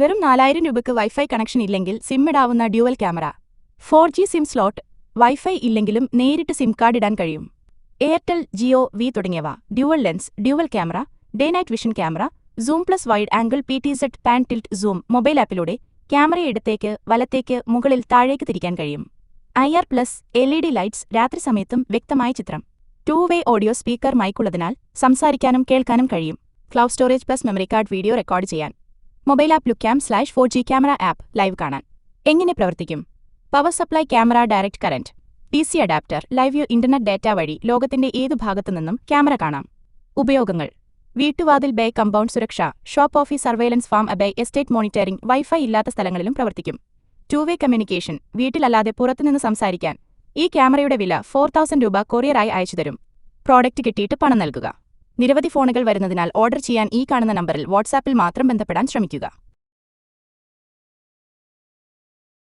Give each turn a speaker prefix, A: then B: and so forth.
A: വെറും നാലായിരം രൂപയ്ക്ക് വൈഫൈ കണക്ഷൻ ഇല്ലെങ്കിൽ SIM ഇടാവുന്ന dual camera four G SIM slot wifi ഇല്ലെങ്കിലും നേരിട്ട് സിം കാർഡ് ഇടാൻ കഴിയും. എയർടെൽ ജിയോ വി തുടങ്ങിയവ dual lens dual camera day night vision camera zoom plus wide angle P T set pan tilt zoom mobile ആപ്പിലൂടെ camera ഇടത്തേക്ക് വലത്തേക്ക് മുകളിൽ താഴേക്ക് തിരിക്കാൻ കഴിയും. I R plus L E D lights രാത്രി സമയത്തും വ്യക്തമായ ചിത്രം. ടൂ വേ ഓഡിയോ സ്പീക്കർ മൈക്കുള്ളതിനാൽ സംസാരിക്കാനും കേൾക്കാനും കഴിയും. Cloud storage plus memory card video record ചെയ്യാൻ. Mobile app lookcam slash four G camera app live കാണാൻ. എങ്ങനെ പ്രവർത്തിക്കും? Power supply camera direct current. T C adapter live view internet data വഴി ലോകത്തിന്റെ ഏത് ഭാഗത്തു നിന്നും ക്യാമറ കാണാം? ഉപയോഗങ്ങൾ. വീട്ടുവാതിൽ ബേ കമ്പൗണ്ട് സുരക്ഷ ഷോപ്പ് ഓഫീസ് സർവേലൻസ് ഫാം അബേ എസ്റ്റേറ്റ് മോണിറ്ററിംഗ് വൈഫൈ ഇല്ലാത്ത സ്ഥലങ്ങളിലും പ്രവർത്തിക്കും. ടൂ വേ കമ്മ്യൂണിക്കേഷൻ വീട്ടിലല്ലാതെ പുറത്തുനിന്ന് സംസാരിക്കാൻ. ഈ ക്യാമറയുടെ വില ഫോർ തൗസൻഡ് രൂപ കൊറിയറായി അയച്ചു തരും പ്രോഡക്റ്റ് കിട്ടിയിട്ട് പണം നൽകുക. നിരവധി ഫോണുകൾ വരുന്നതിനാൽ ഓർഡർ ചെയ്യാൻ ഈ കാണുന്ന നമ്പറിൽ വാട്സാപ്പിൽ മാത്രം ബന്ധപ്പെടാൻ ശ്രമിക്കുക.